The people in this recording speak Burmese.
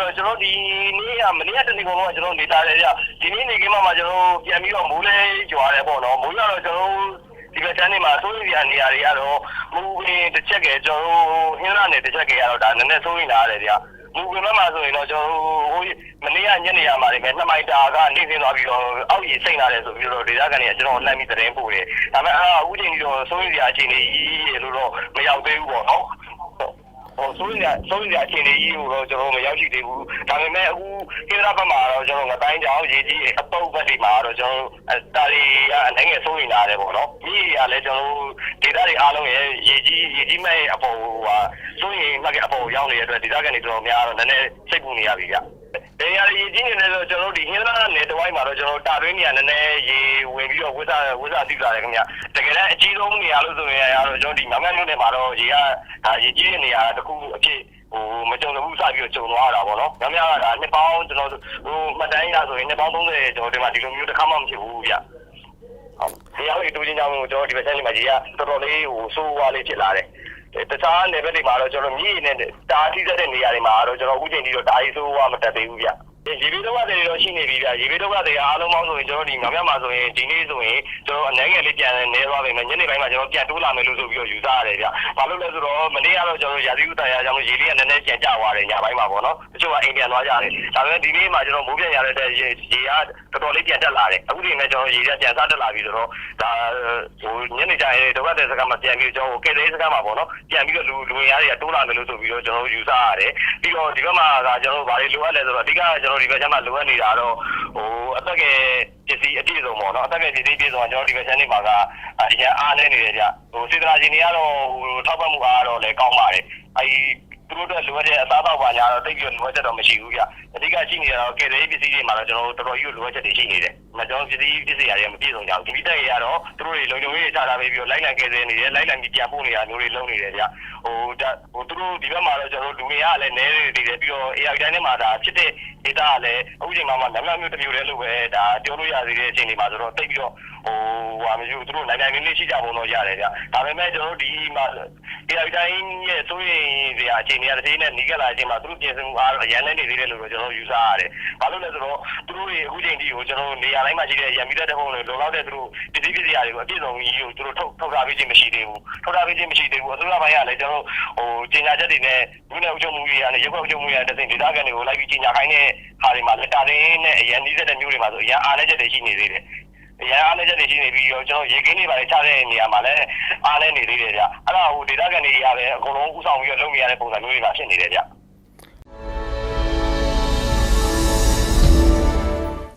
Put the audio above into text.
တော့ကျွန်တော်ဒီနေ့ကမနေ့ကတနေ့ကတော့ကျွန်တော်နေသားတယ်ဗျဒီနေ့နေကင်းမှာကျွန်တော်ပြန်ပြီးတော့မိုးလဲကြွားတယ်ပေါ့နော်မိုးရတော့ကျွန်တော်ဒီဘက်တန်းနေမှာစိုးရိမ်ရနေရာတွေကတော့မူပင်တစ်ချက်ကကျွန်တော်ဟင်းလာနေတစ်ချက်ကရတော့ဒါနည်းနည်းစိုးရိမ်လာရတယ်ဗျမူပင်မှာဆိုရင်တော့ကျွန်တော်ဟိုမနေ့ကညနေရမှာနေမယ်နှစ်မိုင်တာကနေဆင်းသွားပြီးတော့အောက်ကြီးစိတ်လာတယ်ဆိုပြီးတော့ဒေသခံတွေကကျွန်တော်လှမ်းပြီးသတင်းပို့တယ်ဒါပေမဲ့အာအခုချိန်ကြီးတော့စိုးရိမ်ရအခြေအနေကြီးလို့တော့မရောက်သေးဘူးပေါ့နော် ဟိုဆိုရင်ဆိုရင်အခြေအနေကြီးကိုတော့ကျွန်တော်မရောက်ရှိသေးဘူးဒါပေမဲ့အခုခေတ္တဘက်မှာတော့ကျွန်တော်ငတိုင်းကြောင်ရေကြီးအပုတ်ဘက်တွေမှာတော့ကျွန်တော်တာရီကအနိုင်ငယ်ဆိုရင်လာတယ်ပေါ့နော်မြည်ရလဲကျွန်တော်ဒေတာတွေအားလုံးရဲ့ရေကြီးရေကြီးမဲ့အပေါ်ဟာဆိုရင်မှကအပေါ်ရောက်နေတဲ့အတွက်ဒေတာကနေတော်တော်များတော့နည်းနည်းစိတ်ပူနေရပြီဗျ။ နေရာရေကြီးနေတယ်ဆိုကျွန်တော်ဒီဟင်းလာနယ်တဝိုင်းမှာတော့ကျွန်တော်တာတွင်းနေရာနည်းနည်းရေဝင်ပြီးတော့ဝိသဝိသတိလာတယ်ခင်ဗျ။တကယ်တမ်းအကြီးဆုံးနေရာလို့ဆိုရင်ကတော့ကျွန်တော်ဒီမမမြို့နယ်မှာတော့ရေကဒါရေကြီးတဲ့နေရာတစ်ခုအဖြစ်ဟိုမကြုံဘူးစပြီးတော့ကြုံသွားတာပေါ့နော်။ညများကဒါနှစ်ပေါင်းကျွန်တော်ဟိုမှတ်တမ်းရဆိုရင်နှစ်ပေါင်း30ကျွန်တော်ဒီမှာဒီလိုမျိုးတစ်ခါမှမဖြစ်ဘူးဗျ။ဟုတ်။ဒီရောက်ဒီတူချင်းကြောင့်ကျွန်တော်ဒီဘက်ဆန်းလေးမှာကြီးကတော်တော်လေးဟိုဆိုးဝါးလေးဖြစ်လာတယ်။ တခြား နယ်ဘက်တွေမှာတော့ကျွန်တော်မြည်နဲ့တားထိတဲ့နေရာတွေမှာတော့ကျွန်တော်ဥကျင်ကြီးတော့တားရီဆိုးဝါး မတက်သေးဘူးဗျ။ ရေဘေးတော့တွေတော့ရှိနေပြီဗျရေဘေးတော့တွေအားလုံးပေါင်းဆိုရင်ကျွန်တော်ဒီမြောင်မြမှာဆိုရင်ဒီနေ့ဆိုရင်ကျွန်တော်အနေငယ်လေးပြန်နေသွားပြီမယ်ညနေပိုင်းမှာကျွန်တော်ပြန်တိုးလာမယ်လို့ဆိုပြီးတော့ယူဆရတယ်ဗျဘာလို့လဲဆိုတော့မနေ့ကတော့ကျွန်တော်ရာသီဥတုတရားကြောင့်ရေလေးကနည်းနည်းကျန်ကျသွားတယ်ညပိုင်းမှာပေါ့နော်တချို့ကအိမ်ပြန်သွားကြတယ်ဒါပေမဲ့ဒီနေ့မှာကျွန်တော်မိုးပြန်ရတဲ့ရေရေကတော်တော်လေးပြန်တက်လာတယ်အခုဒီနေ့ကျွန်တော်ရေကပြန်စားတက်လာပြီဆိုတော့ဒါဟိုညနေကျရင်ဒုက္ခတဲ့စကားမှာပြန်ပြီးကျွန်တော်ကဲတဲ့စကားမှာပေါ့နော်ပြန်ပြီးတော့လူလူဝင်ရတွေကတိုးလာမယ်လို့ဆိုပြီးတော့ကျွန်တော်ယူဆရတယ်ပြီးတော့ဒီဘက်မှာကကျွန်တော်ဘာတွေလိုအပ်လဲဆိုတော့အဓိကကျွန်တော်ဒီဘက်ကျမှလိုအပ်နေတာတော့ဟိုအသက်ကပစ္စည်းအပြည့်စုံပေါ့နော်အသက်ကပစ္စည်းပြည့်စုံကျွန်တော်ဒီဘက်ချမ်းနေမှာကအရင်အားနေနေတယ်ကြဟိုစေတနာရှင်တွေကတော့ဟိုထောက်ပံ့မှုအားတော့လည်းကောင်းပါတယ်အဲဒီသူတို့တို့လိုအပ်တဲ့အစားအသောက်ပါညာတော့တိတ်ပြီးလိုအပ်ချက်တော့မရှိဘူးဗျအဓိကရှိနေတော့ကယ်တဲ့ပစ္စည်းတွေမှာတော့ကျွန်တော်တော်တော်ကြီးလိုအပ်ချက်တွေရှိနေတယ်။မကျွန်တော်ပစ္စည်းပစ္စည်းတွေမပြည့်စုံကြဘူး။ဒီမိတက်ရတော့သူတို့တွေလုံလုံရေးချတာပဲပြီးတော့လိုက်လံကယ်ဆယ်နေတယ်လိုက်လံပြီးပြန်ပို့နေတာမျိုးတွေလုပ်နေတယ်ဗျ။ဟိုဒါဟိုသူတို့ဒီဘက်မှာတော့ကျွန်တော်လူတွေကလည်းနဲနေတယ်ပြီးတော့ AI တိုင်းထဲမှာဒါဖြစ်တဲ့ data ကလည်းအခုချိန်မှာမှနမမျိုးတစ်မျိုးတည်းလို့ပဲ ဒါပြောလို့ရသေးတဲ့ အချိန်တွေမှာဆိုတော့တိတ်ပြီးတော့ ဟိုဟာမျိုးသူတို့နိုင်နိုင်လေးလေးရှိကြပုံတော့ရတယ်ဗျ။ဒါပေမဲ့ကျွန်တော်တို့ဒီမှာ AI တိုင်းရဲ့ဆိုရင်ဒီအချိန်တွေကတစ်သေးနဲ့နီးကလာအချိန်မှာသူတို့ပြင်ဆင်မှုအားအရန်နဲ့နေသေးတယ်လို့ကျွန်တော်ယူဆရတယ်။ဘာလို့လဲဆိုတော့သူတို့တွေအခုချိန်ထိကိုကျွန်တော်နေရာတိုင်းမှာရှိတဲ့ရံမီတဲ့တဖုံတွေလုံလောက်တဲ့သူတို့ပစ္စည်းပစ္စည်းတွေကိုအပြည့်စုံကြီးကိုသူတို့ထုတ်ထုတ်ထားပေးခြင်းမရှိသေးဘူး။ထုတ်ထားပေးခြင်းမရှိသေးဘူး။အစိုးရပိုင်းကလည်းကျွန်တော်ဟိုကျင်ညာချက်တွေနဲ့လူနယ်ဥချုပ်မှုတွေကနေရုပ်ောက်ချုပ်မှုတွေတဲ့ဒေသခံတွေကိုလိုက်ပြီးကျင်ညာခိုင်းတဲ့ဟာတွေမှာလက်တာရင်းနဲ့အရန်နီးစက်တဲ့မျိုးတွေမှာဆိုအရန်အားလည်းချက်တွေရှိနေသေးတယ်။ အရာအားလည်းချက်တွေရှိနေပြီးတော့ကျွန်တော်ရေကင်းတွေပါလေချတဲ့နေရာမှာလည်းအားလည်းနေသေးတယ်ဗျအဲ့ဒါဟိုဒေတာကန်တွေရပဲအကုန်လုံးဥဆောင်ပြီးတော့လုပ်နေရတဲ့ပုံစံမျိုးတွေပါဖြစ်နေတယ်ဗျ